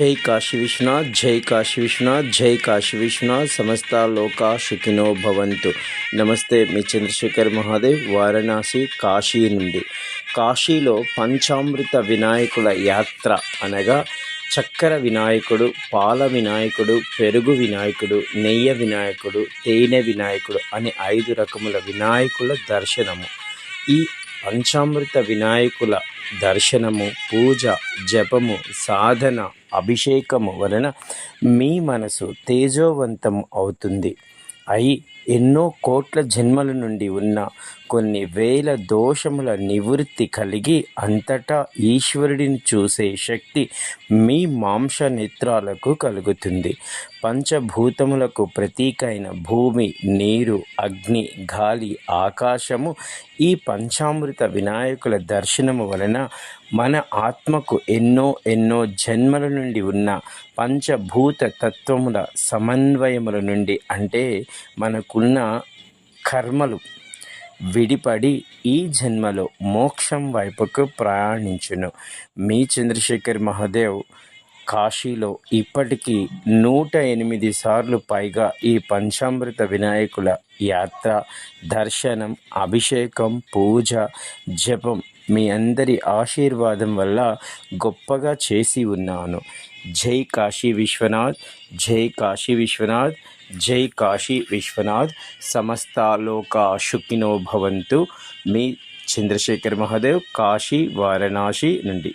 జై కాశీ విశ్వనాథ్ జై కాశీ విశ్వనాథ్ జై కాశీ విశ్వనాథ్ సమస్త లోకా సుఖినో భవంతు. నమస్తే మీ చంద్రశేఖర్ మహాదేవ్ వారణాసి కాశీ నుండి. కాశీలో పంచామృత వినాయకుల యాత్ర అనగా చక్కెర వినాయకుడు పాల వినాయకుడు పెరుగు వినాయకుడు నెయ్యి వినాయకుడు తేనె వినాయకుడు అనే ఐదు రకముల వినాయకుల దర్శనము. ఈ పంచామృత వినాయకుల దర్శనము పూజ జపము సాధన అభిషేకము వలన మీ మనసు తేజోవంతం అవుతుంది. అయి ఎన్నో కోట్ల జన్మల నుండి ఉన్న కొన్ని వేల దోషముల నివృత్తి కలిగి అంతటా ఈశ్వరుడిని చూసే శక్తి మీ మాంస నేత్రాలకు కలుగుతుంది. పంచభూతములకు ప్రతీక అయిన భూమి నీరు అగ్ని గాలి ఆకాశము ఈ పంచామృత వినాయకుల దర్శనము వలన మన ఆత్మకు ఎన్నో ఎన్నో జన్మల నుండి ఉన్న పంచభూత తత్వముల సమన్వయముల నుండి అంటే మనకు మనకున్న కర్మలు విడిపడి ఈ జన్మలో మోక్షం వైపుకు ప్రయాణించును. మీ చంద్రశేఖర్ మహాదేవ్ కాశీలో ఇప్పటికీ నూట ఎనిమిది సార్లు పైగా ఈ పంచామృత వినాయకుల యాత్ర దర్శనం అభిషేకం పూజ జపం మీ అందరి ఆశీర్వాదం వల్ల గొప్పగా చేసి ఉన్నాను. జై కాశీ విశ్వనాథ్ జై కాశీ విశ్వనాథ్ జై కాశీ విశ్వనాథ్. సమస్త లోక భవంతు. మీ చంద్రశేఖర్ మహాదేవ్ కాశీ వారణాసి నుండి.